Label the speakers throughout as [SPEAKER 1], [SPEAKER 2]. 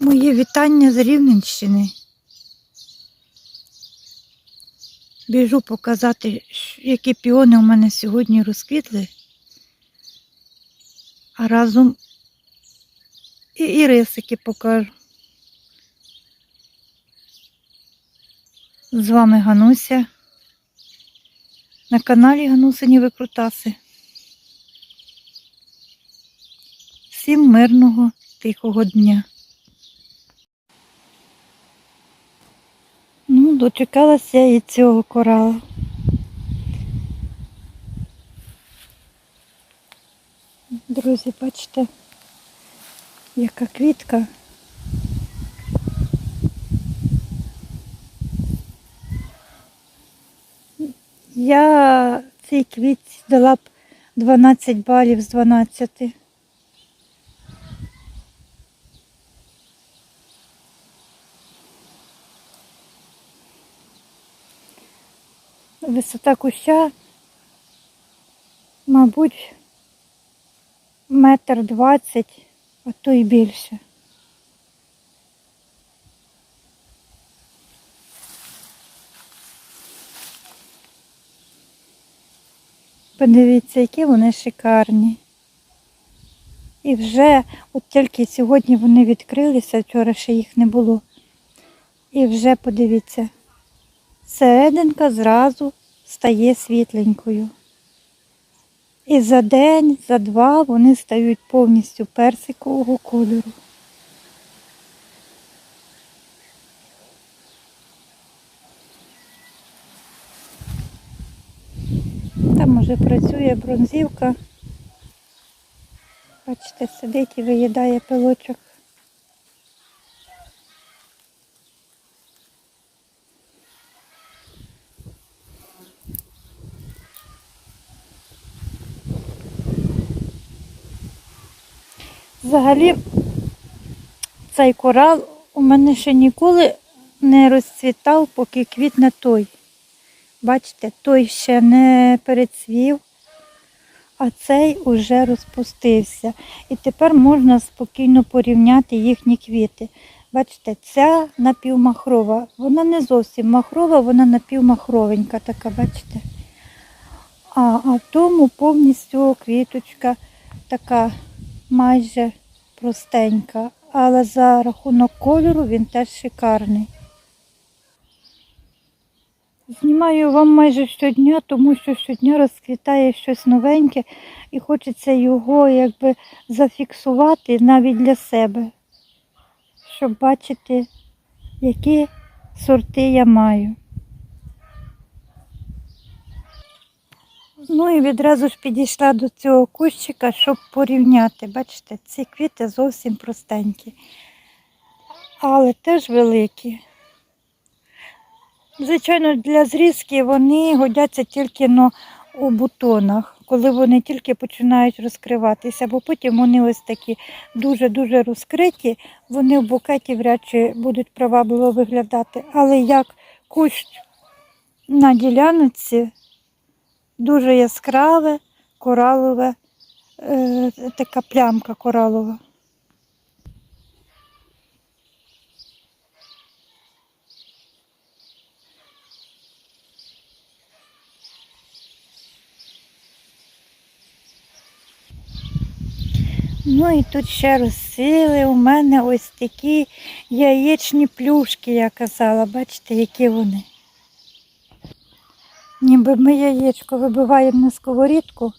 [SPEAKER 1] Моє вітання з Рівненщини. Біжу показати, які піони у мене сьогодні розквітли. А разом і ірисики покажу. З вами Гануся. На каналі Ганусині Викрутаси. Всім мирного, тихого дня. Дочекалася і цього корала. Друзі, бачите, яка квітка. Я цій квітці дала б 12 балів з 12. Висота куща, мабуть, метр двадцять, а то й більше. Подивіться, які вони шикарні. І вже, от тільки сьогодні вони відкрилися, вчора ще їх не було. І вже подивіться, серединка зразу стає світленькою. І за день, за два вони стають повністю персикового кольору. Там уже працює бронзівка. Бачите, сидить і виїдає пилочок. Взагалі, цей корал у мене ще ніколи не розцвітав, поки квітне той. Бачите, той ще не перецвів, а цей уже розпустився. І тепер можна спокійно порівняти їхні квіти. Бачите, ця напівмахрова. Вона не зовсім махрова, вона напівмахровенька така, бачите. А, а тому повністю квіточка така майже простенька. Але за рахунок кольору він теж шикарний. Знімаю вам майже щодня, тому що щодня розквітає щось новеньке і хочеться його якби зафіксувати навіть для себе, щоб бачити, які сорти я маю. Ну і відразу ж підійшла до цього кущика, щоб порівняти. Бачите, ці квіти зовсім простенькі, але теж великі. Звичайно, для зрізки вони годяться тільки ну, у бутонах, коли вони тільки починають розкриватися, бо потім вони ось такі дуже-дуже розкриті, вони в букеті вряд чи будуть привабливо виглядати. Але як кущ на ділянці дуже яскраве, коралове, е, така плямка коралова. Ну і тут ще розсили у мене ось такі яєчні плюшки, я казала. Бачите, які вони. Ніби ми яєчко вибиваємо на сковорідку.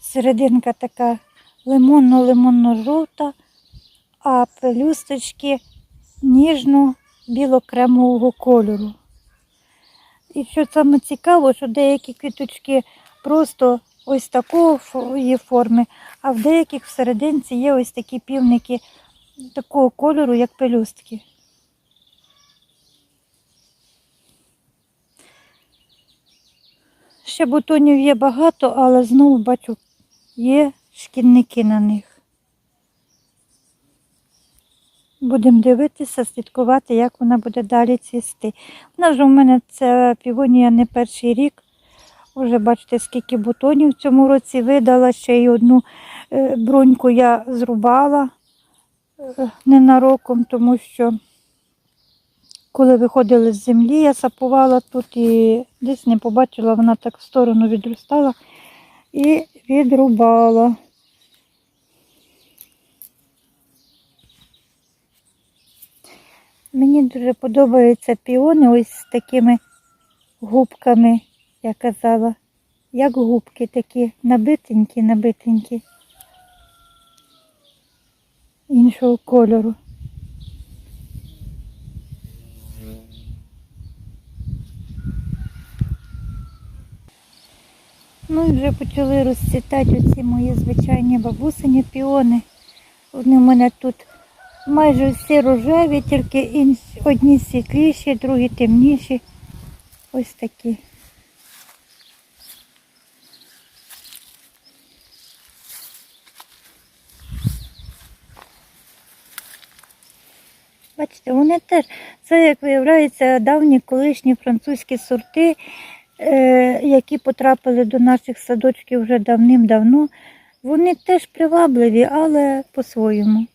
[SPEAKER 1] Серединка така лимонно-лимонно-жовта, а пелюсточки ніжно-біло-кремового кольору. І що саме цікаво, що деякі квіточки просто ось такої форми, а в деяких всерединці є ось такі півники такого кольору, як пелюстки. Ще бутонів є багато, але знову бачу, є шкідники на них. Будемо дивитися, слідкувати, як вона буде далі цвісти. Вона ж у мене ця півонія не перший рік. Вже бачите, скільки бутонів в цьому році видала, ще й одну е, бруньку я зрубала. е, ненароком, тому що коли виходили з землі, я сапувала тут і десь не побачила, вона так в сторону відростала і відрубала. Мені дуже подобаються піони ось з такими губками, я казала. Як губки такі набитенькі, набитенькі. Іншого кольору. Ну і вже почали розцвітати оці мої звичайні бабусині піони. Вони в мене тут майже всі рожеві, тільки інш... одні світліші, другі темніші. Ось такі. Бачите, вони теж, це, як виявляється, давні колишні французькі сорти, які потрапили до наших садочків вже давним-давно. Вони теж привабливі, але по-своєму.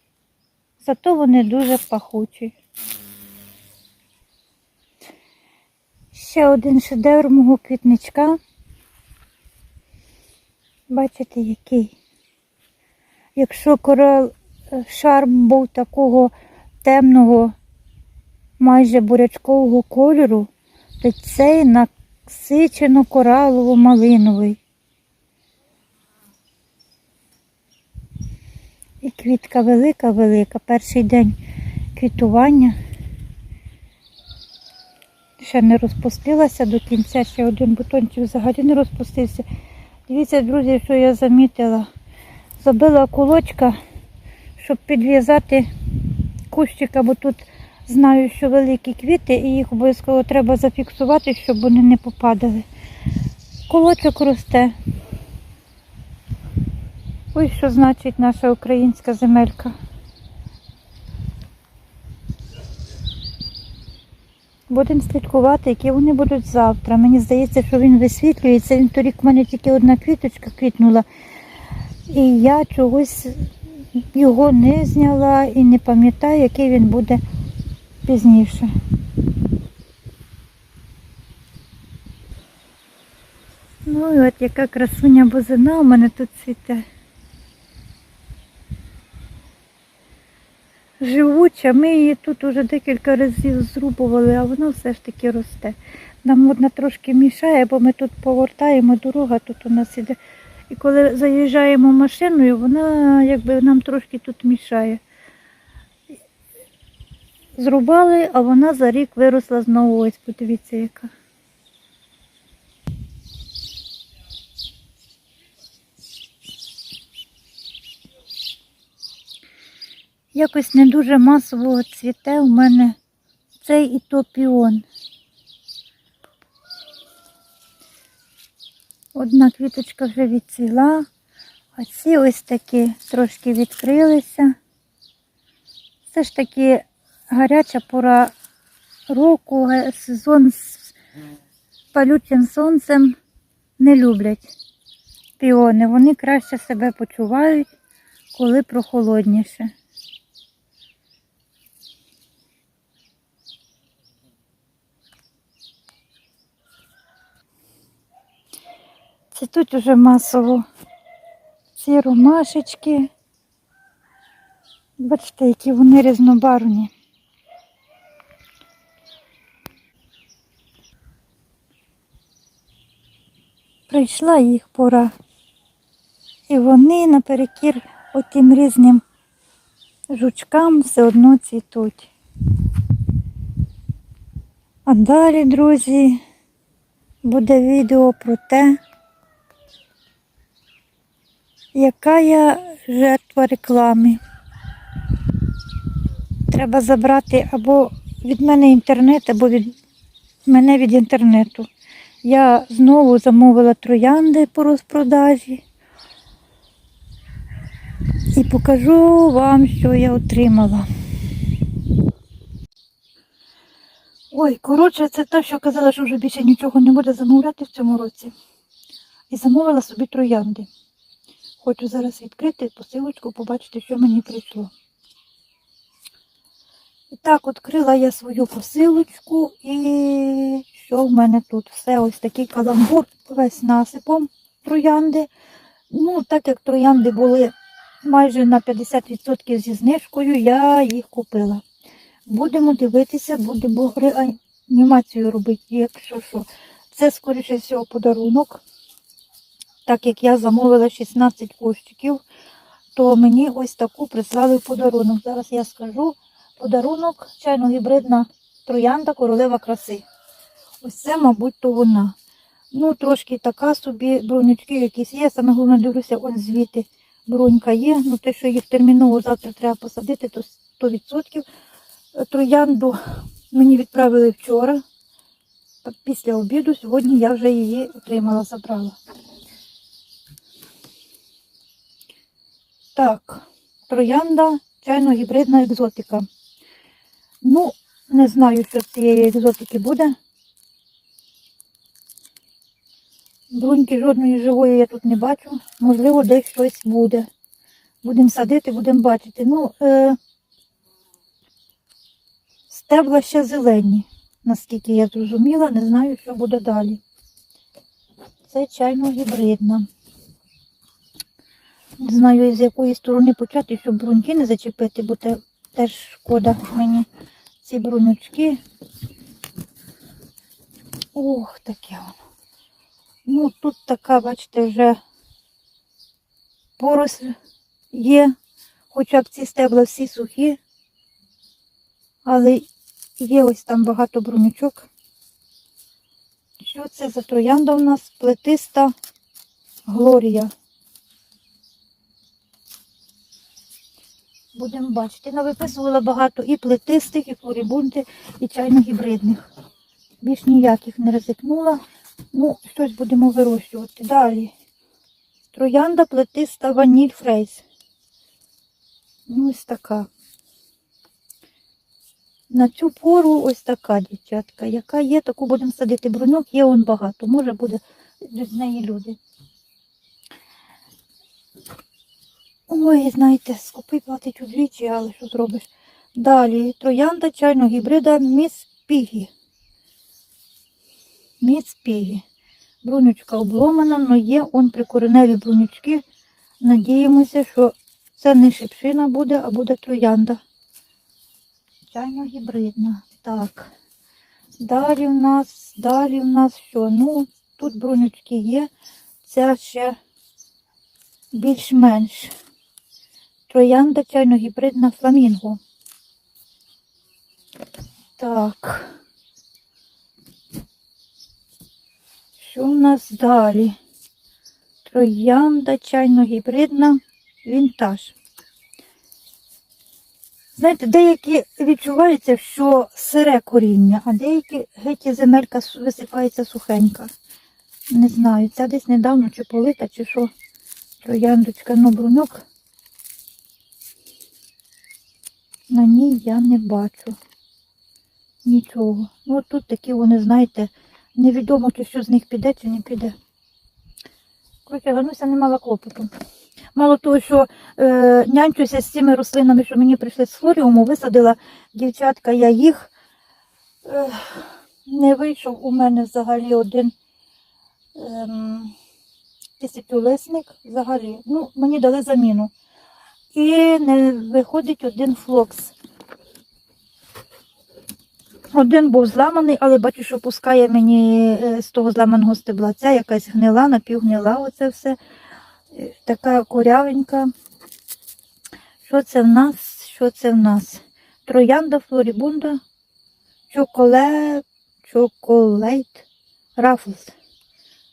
[SPEAKER 1] Зато вони дуже пахучі. Ще один шедевр мого квітничка. Бачите, який. Якщо корал е, шарм був такого темного, майже бурячкового кольору, то цей насичено коралово-малиновий. І квітка велика-велика. Перший день квітування. Ще не розпустилася до кінця, ще один бутончик взагалі не розпустився. Дивіться, друзі, що я замітила. Забила кулочка, щоб підв'язати кущика, бо тут знаю, що великі квіти і їх обов'язково треба зафіксувати, щоб вони не попадали. Колочок росте. Ось що значить наша українська земелька. Будемо слідкувати, які вони будуть завтра. Мені здається, що він висвітлюється. Він торік в мене тільки одна квіточка квітнула. І я чогось його не зняла і не пам'ятаю, який він буде пізніше. Ну і от яка красуня бузина у мене тут цвіте. Живуча, ми її тут уже декілька разів зрубували, а вона все ж таки росте. Нам вона трошки мішає, бо ми тут повертаємо, дорога тут у нас іде. І коли заїжджаємо машиною, вона якби нам трошки тут мішає. Зрубали, а вона за рік виросла знову. Ось подивіться яка. Якось не дуже масово цвіте у мене цей і то піон. Одна квіточка вже відцвіла, а ці ось такі трошки відкрилися. Це ж таки гаряча пора року, сезон з палючим сонцем не люблять піони. Вони краще себе почувають, коли прохолодніше. Це тут уже масово ці ромашечки. Бачите, які вони різнобарвні. Прийшла їх пора. І вони наперекір отим різним жучкам все одно цвітуть. А далі, друзі, буде відео про те, яка я жертва реклами. Треба забрати або від мене інтернет, або від мене від інтернету. Я знову замовила троянди по розпродажі. І покажу вам, що я отримала. Ой, коротше, це те, що казала, що вже більше нічого не буде замовляти в цьому році. І замовила собі троянди. Хочу зараз відкрити посилочку, побачити, що мені прийшло. І так, відкрила я свою посилочку і що в мене тут? Все ось такий каламбур весь насипом троянди. Ну, так як троянди були майже на 50% зі знижкою, я їх купила. Будемо дивитися, будемо реанімацію робити, якщо що. Це, скоріше всього, подарунок. Так як я замовила 16 кущиків, то мені ось таку прислали подарунок. Зараз я скажу. Подарунок чайно-гібридна троянда королева краси. Ось це, мабуть, то вона. Ну, трошки така собі, бронючки якісь є. Саме головне дивлюся, ось звідти бронька є. Ну, те, що їх терміново завтра треба посадити, то 100%. Троянду мені відправили вчора. Після обіду сьогодні я вже її отримала, забрала. Так, троянда чайно-гібридна екзотика. Ну, не знаю, що з цієї екзотики буде. Бруньки жодної живої я тут не бачу. Можливо, десь щось буде. Будемо садити, будемо бачити. Ну, е, стебла ще зелені, наскільки я зрозуміла, не знаю, що буде далі. Це чайно-гібридна. Не знаю, з якої сторони почати, щоб бруньки не зачепити, бо те, теж шкода мені ці брунючки. Ох, таке воно. Ну, тут така, бачите, вже поросль є, хоча б ці стебла всі сухі, але є ось там багато брунючок. Що це за троянда у нас? Плетиста Глорія. Будемо бачити. Навиписувала багато і плетистих, і флорібунти, і чайно-гібридних. Більш ніяких не ризикнула. Ну, щось будемо вирощувати. Далі. Троянда плетиста ваніль фрейс. Ну, ось така. На цю пору ось така дівчатка. Яка є, таку будемо садити. Бруньок є он багато. Може буде з неї люди. Ой, знаєте, скупий платить удвічі, але що зробиш? Далі. Троянда чайного гібрида Міс Пігі. Міс Пігі. Брунючка обломана, але є он прикореневі брунючки. Надіємося, що це не шипшина буде, а буде троянда. Чайно гібридна. Так. Далі в нас, далі в нас що? Ну, тут брунючки є. Ця ще більш-менш. Троянда чайно-гібридна фламінго. Так. Що в нас далі? Троянда чайно-гібридна вінтаж. Знаєте, деякі відчуваються, що сире коріння, а деякі геть-земелька висипається сухенька. Не знаю, ця десь недавно чи полита, чи що. Трояндочка, ну бруньок. На ній я не бачу нічого. Ну, от тут такі вони, знаєте, невідомо, чи що з них піде, чи не піде. Коротше, Гануся не мала клопоту. Мало того, що е, нянчуся з цими рослинами, що мені прийшли з флоріуму, висадила дівчатка, я їх. Е, не вийшов у мене взагалі один тисячолисник взагалі. Ну, мені дали заміну. І не виходить один флокс. Один був зламаний, але бачу, що пускає мені е, з того зламаного стебла. Ця якась гнила, напівгнила оце все. Е, Така корявенька. Що це в нас? Що це в нас? Троянда, флорібунда, чоколе, чоколейт, рафлс.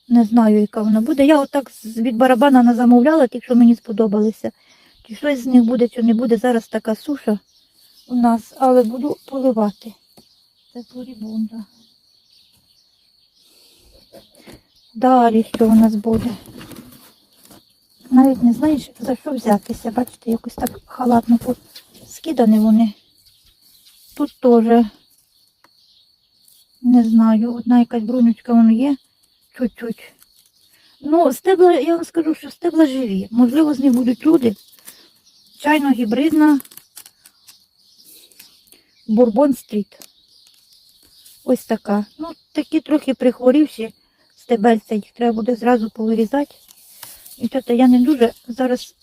[SPEAKER 1] Не знаю, яка вона буде. Я отак від барабана не замовляла, ті, що мені сподобалися. Чи щось з них буде, чи не буде. Зараз така суша у нас, але буду поливати. Це флорібунда. Далі що у нас буде? Навіть не знаєш, за що взятися. Бачите, якось так халатно скидані вони. Тут теж, не знаю, одна якась брунючка воно є, чуть-чуть. Ну, стебла, я вам скажу, що стебла живі. Можливо, з них будуть люди. Чайно гібридна. Бурбон стріт. Ось така. Ну, такі трохи прихворівші стебельця, їх треба буде зразу повирізати. І то я не дуже зараз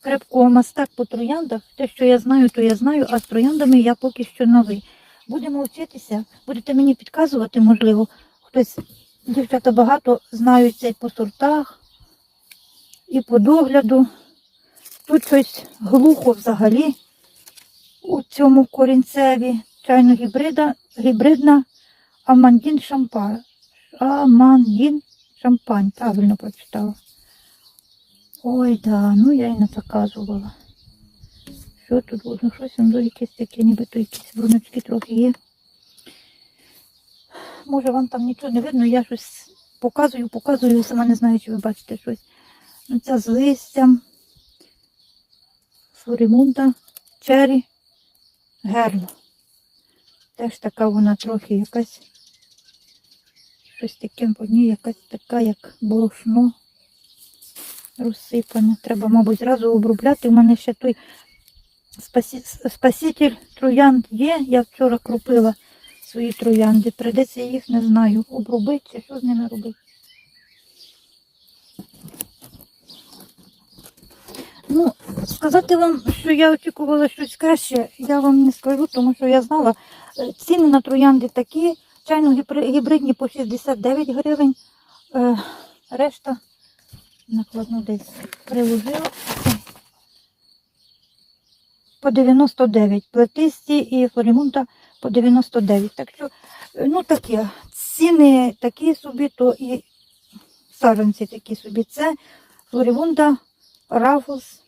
[SPEAKER 1] крепкого мастак по трояндах. Те, що я знаю, то я знаю, а з трояндами я поки що новий. Будемо вчитися, будете мені підказувати, можливо, хтось, дівчата багато знаються і по сортах, і по догляду. Тут щось глухо взагалі у цьому корінцеві чайно гібрида, гібридна амандін шампань. Амандін шампань, правильно прочитала. Ой, да, ну я й не заказувала. Що тут було? Ну, щось воно якесь таке, нібито якісь бруночки трохи є. Може вам там нічого не видно, я щось показую, показую, сама не знаю, чи ви бачите щось. Ну, ця з листям. Флоримунда, чері, герло. Теж така вона трохи якась. Щось таке по ній якась така, як борошно розсипане. Треба, мабуть, зразу обробляти. У мене ще той спасі... спаситель троянд є. Я вчора кропила свої троянди. Придеться їх, не знаю, обробити чи що з ними робити. Ну, сказати вам, що я очікувала щось краще, я вам не скажу, тому що я знала, е, ціни на троянди такі, чайно гібридні по 69 гривень, е, решта накладну десь приложила. По 99, плетисті і флорімунта по 99. Так що, е, ну таке, ціни такі собі, то і саджанці такі собі. Це флорівунда Рафус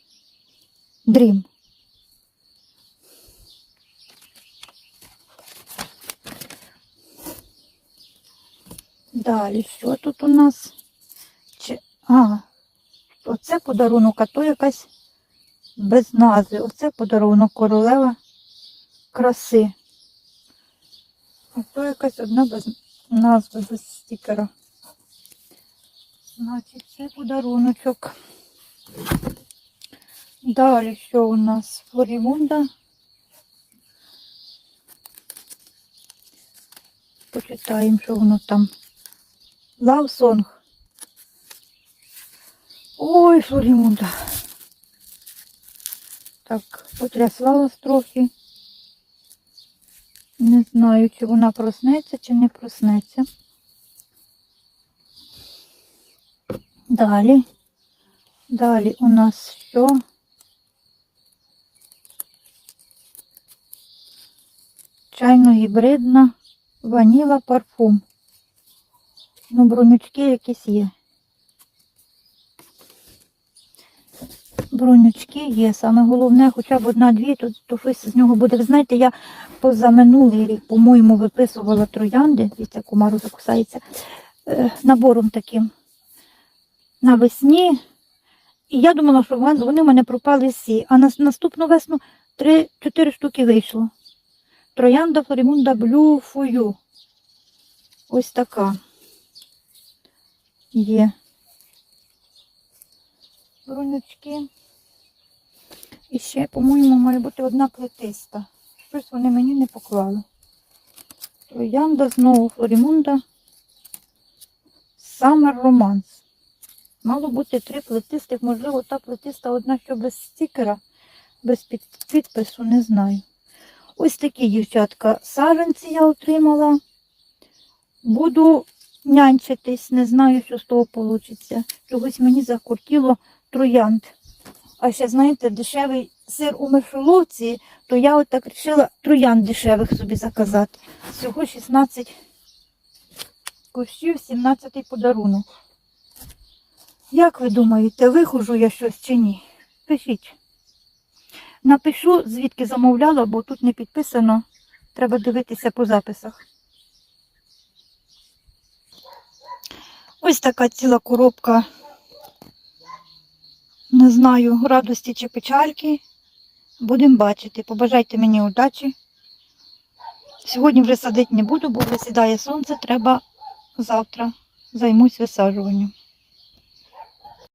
[SPEAKER 1] Дрім. Далі, що тут у нас? Чи... А, оце подарунок, а то якась без назви. Оце подарунок королева краси. А то якась одна без назви, без стікера. Значить, це подаруночок. Далі що у нас? Флорімунда. Почитаємо, що воно там. Song. Ой, Флорімунда. Так, потрясла вас трохи. Не знаю, чи вона проснеться, чи не проснеться. Далі. Далі у нас що? Чайно-гібридна ваніла парфум. Ну, бронючки якісь є. Бронючки є. Саме головне, хоча б одна-дві, то, то щось з нього буде. Ви знаєте, я позаминулий рік, по-моєму, виписувала троянди, дивіться, комару закусається, е, набором таким навесні. І я думала, що вони в мене пропали всі. А на наступну весну 3-4 штуки вийшло. Троянда Флорімунда Блю Фою. Ось така. Є. Бронючки. І ще, по-моєму, має бути одна плетиста. Щось вони мені не поклали. Троянда знову Флорімунда. Summer Romance. Мало бути три плетистих, можливо, та плетиста одна, що без стікера, без підпису, не знаю. Ось такі, дівчатка, саджанці я отримала. Буду нянчитись, не знаю, що з того вийде. Чогось мені закортіло троянд. А ще, знаєте, дешевий сир у мишоловці, то я от так вирішила троянд дешевих собі заказати. Всього 16 кущів, 17 подарунок. Як ви думаєте, вихожу я щось чи ні? Пишіть. Напишу, звідки замовляла, бо тут не підписано. Треба дивитися по записах. Ось така ціла коробка. Не знаю, радості чи печальки. Будемо бачити. Побажайте мені удачі. Сьогодні вже садити не буду, бо висідає сонце, треба завтра займусь висаджуванням.